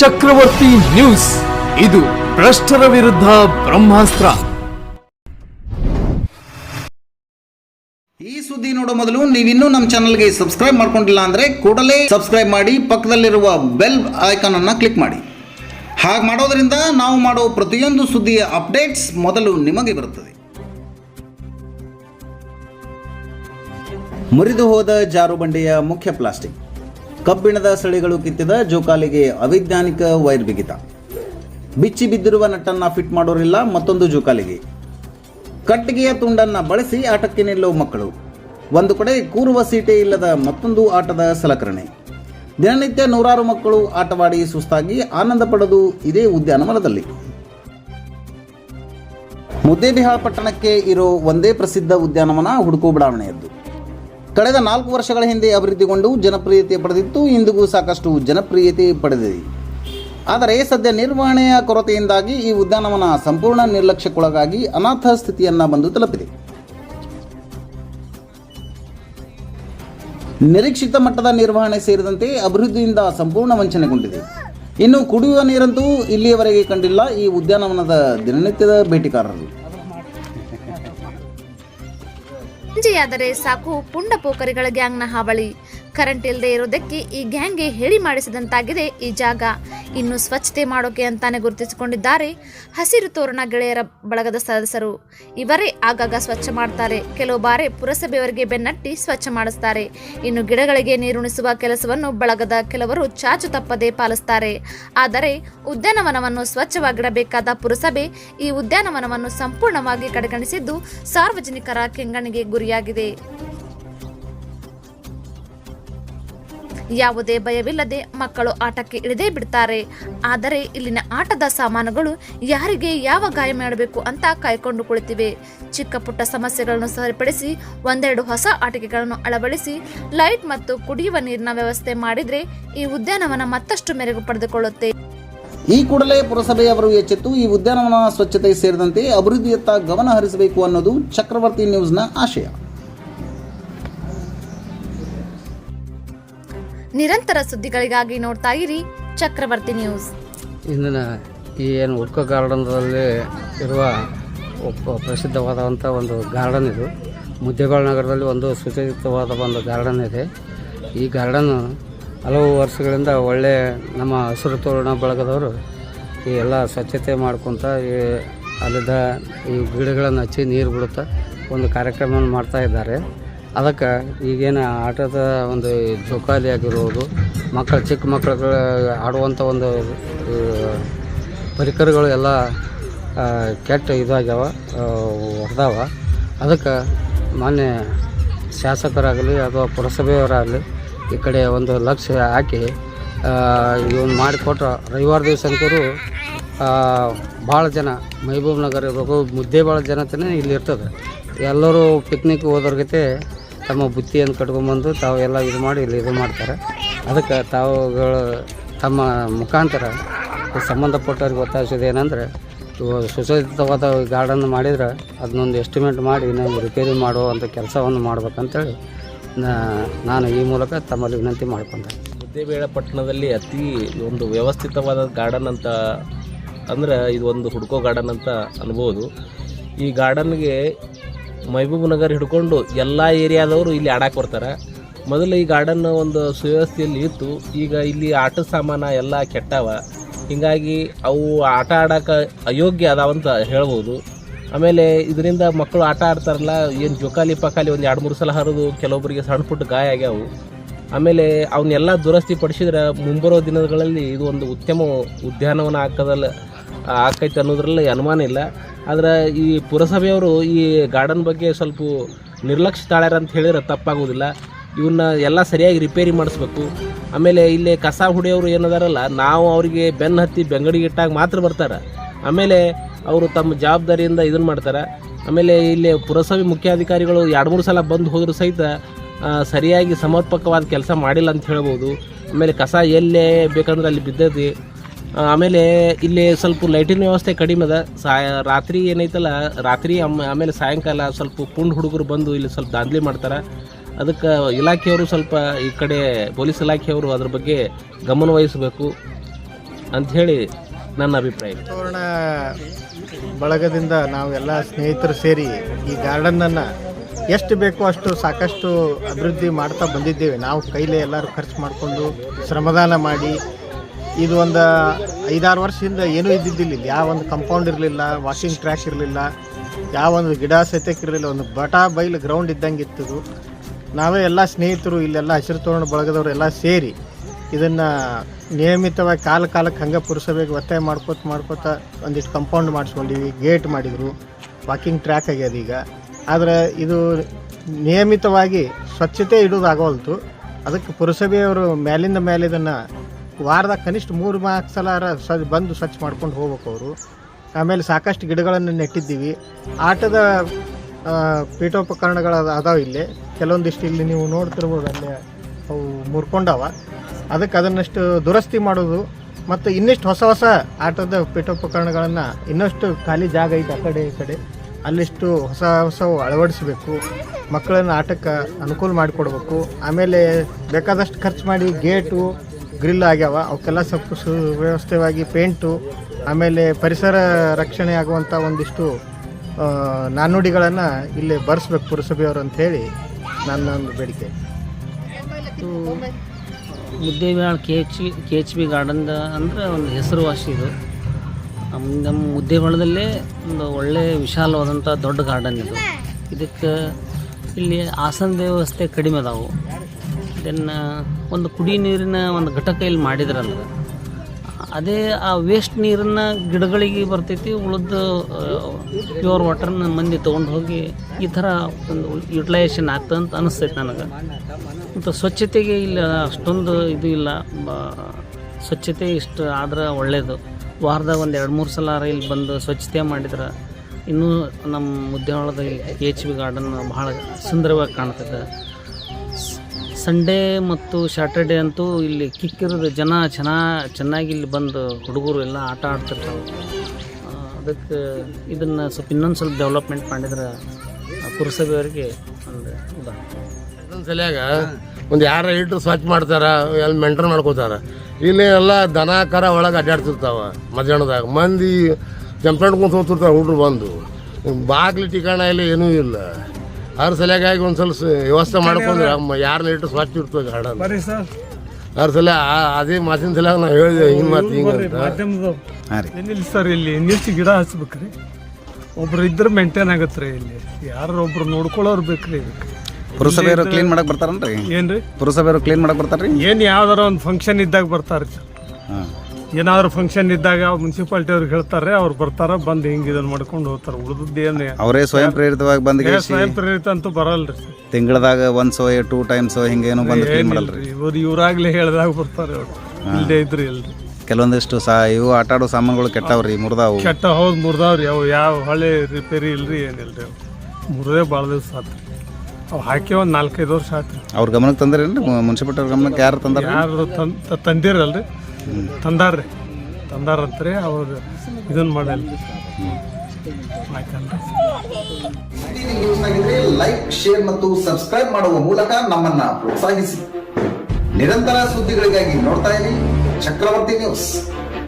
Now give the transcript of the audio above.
ಚಕ್ರವರ್ತಿ news. ಇದು ಭ್ರಷ್ಟರ ವಿರುದ್ಧ ಬ್ರಹ್ಮಾಸ್ತ್ರ. ಈ ಸುದ್ದಿ ನೋಡೋ ಮೊದಲು ನೀವಿನ್ನೂ ನಮ್ಮ ಚಾನಲ್ಗೆ ಸಬ್ಸ್ಕ್ರೈಬ್ ಮಾಡ್ಕೊಂಡಿಲ್ಲ ಅಂದ್ರೆ ಕೂಡಲೇ ಸಬ್ಸ್ಕ್ರೈಬ್ ಮಾಡಿ, ಪಕ್ಕದಲ್ಲಿರುವ ಬೆಲ್ ಐಕಾನ್ ಅನ್ನು ಕ್ಲಿಕ್ ಮಾಡಿ. ಹಾಗೆ ಮಾಡೋದ್ರಿಂದ ನಾವು ಮಾಡೋ ಪ್ರತಿಯೊಂದು ಸುದ್ದಿಯ ಅಪ್ಡೇಟ್ಸ್ ಮೊದಲು ನಿಮಗೆ ಬರುತ್ತದೆ. ಮುರಿದು ಹೋದ ಜಾರುಬಂಡಿಯ ಮುಖ್ಯ ಪ್ಲಾಸ್ಟಿಕ್. ಕಬ್ಬಿಣದ ಸಳಿಗಳು ಕಿತ್ತಿದ ಜೋಕಾಲಿಗೆ ಅವೈಜ್ಞಾನಿಕ ವೈರ್ ಬಿಗಿತ. ಬಿಚ್ಚಿ ಬಿದ್ದಿರುವ ನಟ್ಟನ್ನ ಫಿಟ್ ಮಾಡೋರಿಲ್ಲ ಮತ್ತೊಂದು ಜೋಕಾಲಿಗೆ. ಕಟ್ಟಿಗೆಯ ತುಂಡನ್ನ ಬಳಸಿ ಆಟಕ್ಕೆ ನಿಲ್ಲೋ ಮಕ್ಕಳು. ಒಂದು ಕಡೆ ಕೂರುವ ಸೀಟೆ ಇಲ್ಲದ ಮತ್ತೊಂದು ಆಟದ ಸಲಕರಣೆ. ದಿನನಿತ್ಯ ನೂರಾರು ಮಕ್ಕಳು ಆಟವಾಡಿ ಸುಸ್ತಾಗಿ ಆನಂದ ಪಡೆದು ಇದೇ ಉದ್ಯಾನವನದಲ್ಲಿ. ಮುದ್ದೇಬಿಹಾಳ ಪಟ್ಟಣಕ್ಕೆ ಇರೋ ಒಂದೇ ಪ್ರಸಿದ್ಧ ಉದ್ಯಾನವನ ಹುಡುಕು ಬಡಾವಣೆಯದ್ದು. ಕಳೆದ ನಾಲ್ಕು ವರ್ಷಗಳ ಹಿಂದೆ ಅಭಿವೃದ್ಧಿಗೊಂಡು ಜನಪ್ರಿಯತೆ ಪಡೆದಿತ್ತು. ಇಂದಿಗೂ ಸಾಕಷ್ಟು ಜನಪ್ರಿಯತೆ ಪಡೆದಿದೆ. ಆದರೆ ಸದ್ಯ ನಿರ್ವಹಣೆಯ ಕೊರತೆಯಿಂದಾಗಿ ಈ ಉದ್ಯಾನವನ ಸಂಪೂರ್ಣ ನಿರ್ಲಕ್ಷ್ಯಕ್ಕೊಳಗಾಗಿ ಅನಾಥ ಸ್ಥಿತಿಯನ್ನ ಬಂದು ತಲುಪಿದೆ. ನಿರೀಕ್ಷಿತ ಮಟ್ಟದ ನಿರ್ವಹಣೆ ಸೇರಿದಂತೆ ಅಭಿವೃದ್ಧಿಯಿಂದ ಸಂಪೂರ್ಣ ವಂಚನೆಗೊಂಡಿದೆ. ಇನ್ನು ಕುಡಿಯುವ ನೀರಂತೂ ಇಲ್ಲಿಯವರೆಗೆ ಕಂಡಿಲ್ಲ. ಈ ಉದ್ಯಾನವನದ ದಿನನಿತ್ಯದ ಭೇಟಿಕಾರರು ಸಂಜೆಯಾದರೆ ಸಾಕು ಪುಂಡ ಪೋಖರಿಗಳ ಗ್ಯಾಂಗ್ನ ಹಾವಳಿ ಕರೆಂಟ್ ಇಲ್ಲದೆ ಇರೋದಕ್ಕೆ ಈ ಗ್ಯಾಂಗ್ಗೆ ಹೇಳಿ ಮಾಡಿಸಿದಂತಾಗಿದೆ ಈ ಜಾಗ. ಇನ್ನು ಸ್ವಚ್ಛತೆ ಮಾಡೋಕೆ ಅಂತಾನೆ ಗುರುತಿಸಿಕೊಂಡಿದ್ದಾರೆ ಹಸಿರು ತೋರಣ ಗೆಳೆಯರ ಬಳಗದ ಸದಸ್ಯರು. ಇವರೇ ಆಗಾಗ ಸ್ವಚ್ಛ ಮಾಡ್ತಾರೆ. ಕೆಲವು ಬಾರಿ ಪುರಸಭೆಯವರಿಗೆ ಬೆನ್ನಟ್ಟಿ ಸ್ವಚ್ಛ ಮಾಡಿಸ್ತಾರೆ. ಇನ್ನು ಗಿಡಗಳಿಗೆ ನೀರುಣಿಸುವ ಕೆಲಸವನ್ನು ಬಳಗದ ಕೆಲವರು ಚಾಚು ತಪ್ಪದೆ ಪಾಲಿಸ್ತಾರೆ. ಆದರೆ ಉದ್ಯಾನವನವನ್ನು ಸ್ವಚ್ಛವಾಗಿಡಬೇಕಾದ ಪುರಸಭೆ ಈ ಉದ್ಯಾನವನವನ್ನು ಸಂಪೂರ್ಣವಾಗಿ ಕಡೆಗಣಿಸಿದ್ದು ಸಾರ್ವಜನಿಕರ ಕೆಂಗಣಿಗೆ ಗುರಿಯಾಗಿದೆ. ಯಾವುದೇ ಭಯವಿಲ್ಲದೆ ಮಕ್ಕಳು ಆಟಕ್ಕೆ ಇಳಿದೇ ಬಿಡ್ತಾರೆ. ಆದರೆ ಇಲ್ಲಿನ ಆಟದ ಸಾಮಾನುಗಳು ಯಾರಿಗೆ ಯಾವ ಗಾಯ ಮಾಡಬೇಕು ಅಂತ ಕಾಯ್ಕೊಂಡು ಕುಳಿತಿವೆ. ಚಿಕ್ಕ ಪುಟ್ಟ ಸಮಸ್ಯೆಗಳನ್ನು ಸರಿಪಡಿಸಿ ಒಂದೆರಡು ಹೊಸ ಆಟಿಕೆಗಳನ್ನು ಅಳವಡಿಸಿ ಲೈಟ್ ಮತ್ತು ಕುಡಿಯುವ ನೀರಿನ ವ್ಯವಸ್ಥೆ ಮಾಡಿದ್ರೆ ಈ ಉದ್ಯಾನವನ ಮತ್ತಷ್ಟು ಮೆರುಗು ಪಡೆದುಕೊಳ್ಳುತ್ತೆ. ಈ ಕೂಡಲೇ ಪುರಸಭೆಯವರು ಎಚ್ಚೆತ್ತು ಈ ಉದ್ಯಾನವನ ಸ್ವಚ್ಛತೆ ಸೇರಿದಂತೆ ಅಭಿವೃದ್ಧಿಯತ್ತ ಗಮನ ಹರಿಸಬೇಕು ಅನ್ನೋದು ಚಕ್ರವರ್ತಿ ನ್ಯೂಸ್ನ ಆಶಯ. ನಿರಂತರ ಸುದ್ದಿಗಳಿಗಾಗಿ ನೋಡ್ತಾ ಇರಿ ಚಕ್ರವರ್ತಿ ನ್ಯೂಸ್. ಇಂದಿನ ಈ ಏನು ಉಡ್ಕೋ ಗಾರ್ಡನ್ದಲ್ಲಿ ಇರುವ ಪ್ರಸಿದ್ಧವಾದಂಥ ಒಂದು ಗಾರ್ಡನ್ ಇದು. ಮುದ್ದೇಗೋಳ ನಗರದಲ್ಲಿ ಒಂದು ಸುಸಜ್ಜಿತವಾದ ಒಂದು ಗಾರ್ಡನ್ ಇದೆ. ಈ ಗಾರ್ಡನ್ ಹಲವು ವರ್ಷಗಳಿಂದ ಒಳ್ಳೆ ನಮ್ಮ ಹಸಿರು ತೋರಣ ಬಳಗದವರು ಈ ಎಲ್ಲ ಸ್ವಚ್ಛತೆ ಮಾಡ್ಕೊತ ಈ ಅಲ್ಲಿದ್ದ ಈ ಗಿಡಗಳನ್ನು ಹಚ್ಚಿ ನೀರು ಬಿಡುತ್ತಾ ಒಂದು ಕಾರ್ಯಕ್ರಮವನ್ನು ಮಾಡ್ತಾ ಇದ್ದಾರೆ. ಅದಕ್ಕೆ ಈಗೇನು ಆಟದ ಒಂದು ಜೋಕಾಲಿ ಆಗಿರ್ಬೋದು, ಮಕ್ಕಳು ಚಿಕ್ಕ ಮಕ್ಕಳುಗಳ ಆಡುವಂಥ ಒಂದು ಪರಿಕರಗಳು ಎಲ್ಲ ಕೆಟ್ಟ ಇದಾಗ್ಯಾವ ಹೊಡೆದಾವ ಅದಕ್ಕೆ ಮಾನ್ಯ ಶಾಸಕರಾಗಲಿ ಅಥವಾ ಪುರಸಭೆಯವರಾಗಲಿ ಈ ಕಡೆ ಒಂದು ಲಕ್ಷ್ಯ ಹಾಕಿ ಇವನು ಮಾಡಿಕೊಟ್ರೆ ರವಿವಾರ ದಿವಸ ಅಂತೂ ಭಾಳ ಜನ ಮಹಬೂಬ್ ನಗರ ಮುದ್ದೆ ಭಾಳ ಜನತೆನೇ ಇಲ್ಲಿ ಇರ್ತದೆ. ಎಲ್ಲರೂ ಪಿಕ್ನಿಕ್ ಹೋದವ್ರಿಗೆ ತಮ್ಮ ಬುತ್ತಿಯನ್ನು ಕಟ್ಕೊಂಬಂದು ತಾವು ಎಲ್ಲ ಇದು ಮಾಡಿ ಇಲ್ಲಿ ಇದು ಮಾಡ್ತಾರೆ. ಅದಕ್ಕೆ ತಾವುಗಳು ತಮ್ಮ ಮುಖಾಂತರ ಸಂಬಂಧಪಟ್ಟವ್ರಿಗೆ ಒತ್ತಾಯಿಸೋದು ಏನಂದರೆ ಸುಸಜ್ಜಿತವಾದ ಗಾರ್ಡನ್ ಮಾಡಿದ್ರೆ ಅದನ್ನೊಂದು ಎಸ್ಟಿಮೇಟ್ ಮಾಡಿ ನಾವು ರಿಪೇರಿ ಮಾಡುವಂಥ ಕೆಲಸವನ್ನು ಮಾಡ್ಬೇಕಂತೇಳಿ ನಾನು ಈ ಮೂಲಕ ತಮ್ಮಲ್ಲಿ ವಿನಂತಿ ಮಾಡ್ಕೊಂಡೆ. ಮುದ್ದೇಬೇಳಪಟ್ಟಣದಲ್ಲಿ ಅತಿ ಒಂದು ವ್ಯವಸ್ಥಿತವಾದ ಗಾರ್ಡನ್ ಅಂತ, ಅಂದ್ರೆ ಇದು ಒಂದು ಹುಡ್ಕೋ ಗಾರ್ಡನ್ ಅಂತ ಅನ್ಬೋದು. ಈ ಗಾರ್ಡನ್ಗೆ ಮಹಬೂಬ್ ನಗರ್ ಹಿಡ್ಕೊಂಡು ಎಲ್ಲ ಏರಿಯಾದವರು ಇಲ್ಲಿ ಆಡಕ್ಕೆ ಬರ್ತಾರೆ. ಮೊದಲು ಈ ಗಾರ್ಡನ್ ಒಂದು ಸುವ್ಯವಸ್ಥೆಯಲ್ಲಿ ಇತ್ತು. ಈಗ ಇಲ್ಲಿ ಆಟದ ಸಾಮಾನು ಎಲ್ಲ ಕೆಟ್ಟವ. ಹೀಗಾಗಿ ಅವು ಆಟ ಆಡಕ್ಕೆ ಅಯೋಗ್ಯ ಅದಾವಂತ ಹೇಳ್ಬೋದು. ಆಮೇಲೆ ಇದರಿಂದ ಮಕ್ಕಳು ಆಟ ಆಡ್ತಾರಲ್ಲ, ಏನು ಜೋಕಾಲಿ ಪಕಾಲಿ ಒಂದು ಎರಡು ಮೂರು ಸಲ ಹರಿದು ಕೆಲವೊಬ್ಬರಿಗೆ ಸಣ್ಣ ಪುಟ್ಟ ಗಾಯ ಆಗ್ಯಾವು. ಆಮೇಲೆ ಅವನ್ನೆಲ್ಲ ದುರಸ್ತಿ ಪಡಿಸಿದ್ರೆ ಮುಂಬರೋ ದಿನಗಳಲ್ಲಿ ಇದು ಒಂದು ಉತ್ತಮ ಉದ್ಯಾನವನ ಹಾಕೋದಲ್ಲ ಆಕೈತೆ ಅನ್ನೋದ್ರಲ್ಲಿ ಅನುಮಾನ ಇಲ್ಲ. ಆದ್ರೆ ಈ ಪುರಸಭೆಯವರು ಈ ಗಾರ್ಡನ್ ಬಗ್ಗೆ ಸ್ವಲ್ಪ ನಿರ್ಲಕ್ಷ್ಯ ತಾಳ್ಯಾರ ಅಂತ ಹೇಳಿದ್ರೆ ತಪ್ಪಾಗೋದಿಲ್ಲ. ಇವನ್ನ ಎಲ್ಲ ಸರಿಯಾಗಿ ರಿಪೇರಿ ಮಾಡಿಸ್ಬೇಕು. ಆಮೇಲೆ ಇಲ್ಲಿ ಕಸ ಹುಡಿಯೋರು ಏನದಾರಲ್ಲ, ನಾವು ಅವರಿಗೆ ಬೆನ್ನು ಹತ್ತಿ ಬೆಂಗಡಿಗೆ ಇಟ್ಟಾಗ ಮಾತ್ರ ಬರ್ತಾರೆ. ಆಮೇಲೆ ಅವರು ತಮ್ಮ ಜವಾಬ್ದಾರಿಯಿಂದ ಇದನ್ನು ಮಾಡ್ತಾರೆ. ಆಮೇಲೆ ಇಲ್ಲಿ ಪುರಸಭೆ ಮುಖ್ಯಾಧಿಕಾರಿಗಳು ಎರಡು ಮೂರು ಸಲ ಬಂದು ಹೋದರೂ ಸಹಿತ ಸರಿಯಾಗಿ ಸಮರ್ಪಕವಾದ ಕೆಲಸ ಮಾಡಿಲ್ಲ ಅಂತ ಹೇಳ್ಬೋದು. ಆಮೇಲೆ ಕಸ ಎಲ್ಲೇ ಬೇಕಂದ್ರೆ ಅಲ್ಲಿ ಬಿದ್ದೈತಿ ಆಮೇಲೆ ಇಲ್ಲಿ ಸ್ವಲ್ಪ ಲೈಟಿನ ವ್ಯವಸ್ಥೆ ಕಡಿಮೆ ಅದ. ಸಾಯ, ರಾತ್ರಿ ಏನೈತಲ್ಲ, ರಾತ್ರಿ ಆಮ್- ಆಮೇಲೆ ಸಾಯಂಕಾಲ ಸ್ವಲ್ಪ ಪುಂಡ್ ಹುಡುಗರು ಬಂದು ಇಲ್ಲಿ ಸ್ವಲ್ಪ ದಾಂದ್ಲಿ ಮಾಡ್ತಾರೆ. ಅದಕ್ಕೆ ಇಲಾಖೆಯವರು ಸ್ವಲ್ಪ ಈ ಕಡೆ ಪೊಲೀಸ್ ಇಲಾಖೆಯವರು ಅದ್ರ ಬಗ್ಗೆ ಗಮನ ವಹಿಸಬೇಕು ಅಂಥೇಳಿ ನನ್ನ ಅಭಿಪ್ರಾಯ. ವಾತಾವರಣ ಬಳಗದಿಂದ ನಾವೆಲ್ಲ ಸ್ನೇಹಿತರು ಸೇರಿ ಈ ಗಾರ್ಡನನ್ನು ಎಷ್ಟು ಬೇಕೋ ಅಷ್ಟು ಸಾಕಷ್ಟು ಅಭಿವೃದ್ಧಿ ಮಾಡ್ತಾ ಬಂದಿದ್ದೇವೆ. ನಾವು ಕೈಲೇ ಎಲ್ಲರೂ ಖರ್ಚು ಮಾಡಿಕೊಂಡು ಶ್ರಮದಾನ ಮಾಡಿ ಇದು ಒಂದು ಐದಾರು ವರ್ಷದಿಂದ ಏನೂ ಇದ್ದಿದ್ದಿಲ್ಲ. ಇಲ್ಲಿ ಯಾವ ಒಂದು ಕಂಪೌಂಡ್ ಇರಲಿಲ್ಲ ವಾಷಿಂಗ್ ಟ್ರ್ಯಾಕ್ ಇರಲಿಲ್ಲ, ಯಾವ ಒಂದು ಗಿಡ ಸತ್ಯಕ್ಕೆ ಇರಲಿಲ್ಲ, ಒಂದು ಬಟಾ ಬೈಲು ಗ್ರೌಂಡ್ ಇದ್ದಂಗೆ ಇತ್ತು ನಾವೇ ಎಲ್ಲ ಸ್ನೇಹಿತರು, ಇಲ್ಲೆಲ್ಲ ಹಸಿರು ತೋರಣ ಬಳಗದವರು ಎಲ್ಲ ಸೇರಿ ಇದನ್ನು ನಿಯಮಿತವಾಗಿ ಕಾಲ ಕಾಲಕ್ಕೆ ಹಂಗೆ ಪುರುಸಬೇಕು, ಒತ್ತಾಯ ಮಾಡ್ಕೋತ ಮಾಡ್ಕೋತ ಒಂದಿಷ್ಟು ಕಂಪೌಂಡ್ ಮಾಡಿಸ್ಕೊಂಡಿವಿ ಗೇಟ್ ಮಾಡಿದರು ವಾಕಿಂಗ್ ಟ್ರ್ಯಾಕ್ ಆಗ್ಯದ ಈಗ. ಆದರೆ ಇದು ನಿಯಮಿತವಾಗಿ ಸ್ವಚ್ಛತೆ ಇಡೋದಾಗವಲ್ತು ಅದಕ್ಕೆ ಪುರಸಭೆಯವರು ಮೇಲಿಂದ ಮೇಲೆ ಇದನ್ನು ವಾರದಾಗ ಕನಿಷ್ಠ ಮೂರು ನಾಲ್ಕು ಸಲ ಸ ಬಂದು ಸ್ವಚ್ಛ ಮಾಡ್ಕೊಂಡು ಹೋಗ್ಬೇಕು ಅವರು. ಆಮೇಲೆ ಸಾಕಷ್ಟು ಗಿಡಗಳನ್ನು ನೆಟ್ಟಿದ್ದೀವಿ. ಆಟದ ಪೀಠೋಪಕರಣಗಳು ಅದ- ಅದಾವ ಇಲ್ಲಿ. ಕೆಲವೊಂದಿಷ್ಟು ಇಲ್ಲಿ ನೀವು ನೋಡ್ತಿರ್ಬೋದು ಅಲ್ಲಿ ಅವು ಮುರ್ಕೊಂಡವ. ಅದಕ್ಕೆ ಅದನ್ನಷ್ಟು ದುರಸ್ತಿ ಮಾಡೋದು ಮತ್ತು ಇನ್ನಿಷ್ಟು ಹೊಸ ಹೊಸ ಆಟದ ಪೀಠೋಪಕರಣಗಳನ್ನು ಇನ್ನಷ್ಟು ಖಾಲಿ ಜಾಗ ಐತೆ ಆ ಕಡೆ ಈ ಕಡೆ. ಅಲ್ಲಿಷ್ಟು ಹೊಸ ಹೊಸ ಅಳವಡಿಸಬೇಕು. ಮಕ್ಕಳನ್ನು ಆಟಕ್ಕೆ ಅನುಕೂಲ ಮಾಡಿಕೊಡ್ಬೇಕು. ಆಮೇಲೆ ಬೇಕಾದಷ್ಟು ಖರ್ಚು ಮಾಡಿ ಗೇಟು ಗ್ರಿಲ್ ಆಗ್ಯಾವ, ಅವಕ್ಕೆಲ್ಲ ಸ್ವಲ್ಪ ಸುವ್ಯವಸ್ಥೆವಾಗಿ ಪೇಂಟು, ಆಮೇಲೆ ಪರಿಸರ ರಕ್ಷಣೆ ಆಗುವಂಥ ಒಂದಿಷ್ಟು ನಾಣ್ಣುಡಿಗಳನ್ನು ಇಲ್ಲಿ ಬರೆಸ್ಬೇಕು ಪುರಸಭೆಯವರು ಅಂತ ಹೇಳಿ ನನ್ನ ಒಂದು ಬೇಡಿಕೆ. Muddebihal K H K H B garden ಅಂದರೆ ಒಂದು ಹೆಸರುವಾಸಿ ಇದು. ನಮ್ಮ ನಮ್ಮ ಮುದ್ದೇಬಿಹಾಳದಲ್ಲೇ ಒಂದು ಒಳ್ಳೆ ವಿಶಾಲವಾದಂಥ ದೊಡ್ಡ ಗಾರ್ಡನ್ ಇದು. ಇದಕ್ಕೆ ಇಲ್ಲಿ ಆಸನ ವ್ಯವಸ್ಥೆ ಕಡಿಮೆ ಅದಾವು. ದೆನ್ ಒಂದು ಕುಡಿ ನೀರಿನ ಒಂದು ಘಟಕ ಇಲ್ಲಿ ಮಾಡಿದ್ರಂದ್ರೆ ಅದೇ ಆ ವೇಸ್ಟ್ ನೀರನ್ನು ಗಿಡಗಳಿಗೆ ಬರ್ತೈತಿ, ಉಳಿದ ಪ್ಯೂರ್ ವಾಟರ್ನ ಮಂದಿ ತೊಗೊಂಡು ಹೋಗಿ ಈ ಥರ ಒಂದು ಯುಟಿಲೈಸೇಷನ್ ಆಗ್ತದೆ ಅಂತ ಅನಿಸ್ತೈತೆ ನನಗೆ. ಮತ್ತು ಸ್ವಚ್ಛತೆಗೆ ಇಲ್ಲಿ ಅಷ್ಟೊಂದು ಇದು ಇಲ್ಲ ಸ್ವಚ್ಛತೆ ಇಷ್ಟು ಆದ್ರೆ ಒಳ್ಳೆಯದು ವಾರದಾಗ ಒಂದು ಎರಡು ಮೂರು ಸಲ ಇಲ್ಲಿ ಬಂದು ಸ್ವಚ್ಛತೆ ಮಾಡಿದ್ರೆ, ಇನ್ನೂ ನಮ್ಮ ಮುದ್ದೇವಾಳದ ಎಚ್ ಬಿ ಗಾರ್ಡನ್ ಭಾಳ ಸುಂದರವಾಗಿ ಕಾಣ್ತದೆ ಸಂಡೇ ಮತ್ತು ಸ್ಯಾಟರ್ಡೇ ಅಂತೂ ಇಲ್ಲಿ ಕಿಕ್ಕಿರೋದು ಜನ ಚೆನ್ನ ಚೆನ್ನಾಗಿ ಇಲ್ಲಿ ಬಂದು ಹುಡುಗರು ಎಲ್ಲ ಆಟ ಆಡ್ತಿರ್ತಾವೆ. ಅದಕ್ಕೆ ಇದನ್ನು ಸ್ವಲ್ಪ ಇನ್ನೊಂದು ಸ್ವಲ್ಪ ಡೆವಲಪ್ಮೆಂಟ್ ಮಾಡಿದ್ರೆ ಪುರಸಭೆಯವರಿಗೆ ಒಂದು ಇದೊಂದ್ ಸಲಿಯಾಗ ಒಂದು ಯಾರ ಇಟ್ಟು ಸ್ವಚ್ಛ ಮಾಡ್ತಾರೆ ಎಲ್ಲಿ ಮೇಂಟೈನ್ ಮಾಡ್ಕೋತಾರೆ. ಇಲ್ಲಿ ಎಲ್ಲ ದನ ಕರ ಒಳಗೆ ಅಡ್ಡಾಡ್ತಿರ್ತಾವೆ ಮಧ್ಯಾಹ್ನದಾಗ. ಮಂದಿ ಜಂಪೆಂಡ್ ಕುಂತ ಹುಡುಗರು ಬಂದು. ಬಾಗ್ಲಿ ಟಿಕಾಣ ಇಲ್ಲ ಏನೂ ಇಲ್ಲ. ಅದ್ರ ಸಲಾಗಿ ಒಂದು ಸ್ವಲ್ಪ ವ್ಯವಸ್ಥೆ ಮಾಡ್ಕೊಂಡ್ರೆ ಯಾರನ್ನ ಇಟ್ಟು ಸ್ವಚ್ಛ ಇರ್ತದೆ ಗಾರ್ಡನ್ ಅದ್ರ ಸಲ ಅದೇ ಮಾತಿನ ಸಲ ನಾವು ಹೇಳಿದೆ ಹಿಂಗೆ ಮಾತು ಹಿಂಗೆ ಅಂತ. ಹಾಂ ರೀ. ಏನಿಲ್ಲ ಸರ್ ಇಲ್ಲಿ ನಿಲ್ಸಿ ಗಿಡ ಹಚ್ಬೇಕ್ರಿ. ಒಬ್ರು ಇದ್ರೆ ಮೇಂಟೈನ್ ಆಗತ್ರಿ ಇಲ್ಲಿ. ಯಾರು ಒಬ್ರು ನೋಡ್ಕೊಳ್ಳೋರು ಬೇಕ್ರಿ. ಇದಕ್ಕೆ ಪುರಸಭೆಯವರು ಕ್ಲೀನ್ ಮಾಡಕ್ ಬರ್ತಾರನ್ರಿ? ಏನ್ರಿ? ಪುರಸಭೆಯವರು ಕ್ಲೀನ್ ಮಾಡಕ್ ಬರ್ತಾರ್ರಿ? ಏನ್ ಯಾವ್ದಾರ ಒಂದು ಫಂಕ್ಷನ್ ಇದ್ದಾಗ ಬರ್ತಾರ್ರಿ. ಸರ್ ಹಾಂ. ಏನಾದ್ರು ಫಂಕ್ಷನ್ ಇದ್ದಾಗ ಮುನ್ಸಿಪಾಲ್ಟಿ ಅವ್ರಿಗೆ ಹೇಳ್ತಾರೆ ಅವ್ರು ಬರ್ತಾರ ಬಂದು ಹಿಂಗೆ ಇದನ್ನ ಮಾಡ್ಕೊಂಡು ಹೋಗ್ತಾರೆ. ಉಳಿದದ್ದು ಏನು ಅವರೇ ಸ್ವಯಂ ಪ್ರೇರಿತವಾಗಿ ಬಂದ್ ಸ್ವಯಂ ಪ್ರೇರಿತ ಅಂತೂ ಬರಲ್ರಿ. ತಿಂಗಳದಾಗ ಒಂದ್ ಸೋ ಟೂ ಟೈಮ್ಸ್ ಹಿಂಗೇನು ಬಂದು ಕ್ಲೀನ್ ಮಾಡಲ್ರಿ. ಇವ್ರು ಇವ್ರಾಗ್ಲೇ ಹೇಳ್ದಾಗ ಬರ್ತಾರೆ ಅವ್ರು. ಇಲ್ಲದೆ ಇದ್ರಿ ಇಲ್ರಿ. ಕೆಲವೊಂದಿಷ್ಟು ಸಾ ಇವು ಆಟ ಆಡೋ ಸಾಮಾನುಗಳು ಕೆಟ್ಟವ್ರಿ ಮುರಿದಾವು. ಕೆಟ್ಟ ಹೌದು ಮುರಿದಾವ್ರಿ ಅವು ಯಾವ ಹಳೆ ರಿಪೇರಿ ಇಲ್ರಿ ಏನಿಲ್ರಿ. ಅವು ಮುರಿದೇ ಭಾಳ ದಿವಸ ಆತ್ರಿ ಅವು ಹಾಕಿ ಒಂದು ನಾಲ್ಕೈದು ವರ್ಷ ಆಯ್ತು. ಅವ್ರ ಗಮನಕ್ಕೆ ತಂದ್ರೇನ್ರಿ? ಮುನ್ಸಿಪಾಲ್ಟಿ ಅವ್ರ ಗಮನಕ್ಕೆ ಯಾರು ತಂದಾರ ಯಾರು ತಂದ್ ತಂದಿರಲ್ರಿ. ತಂದಾರ್ರಿ. ತಂದಾರಂತ್ರಿ ಅವ್ರು ಇದನ್ನ ಮಾಡಲ್ರಿ ಯಾಕಂದ್ರೆ ಆಗಿದ್ರೆ ಲೈಕ್ ಶೇರ್ ಮತ್ತು ಸಬ್ಸ್ಕ್ರೈಬ್ ಮಾಡುವ ಮೂಲಕ ನಮ್ಮನ್ನ ಪ್ರೋತ್ಸಾಹಿಸಿ. ನಿರಂತರ ಸುದ್ದಿಗಳಿಗಾಗಿ ನೋಡ್ತಾ ಇರಿ ಚಕ್ರವರ್ತಿ ನ್ಯೂಸ್.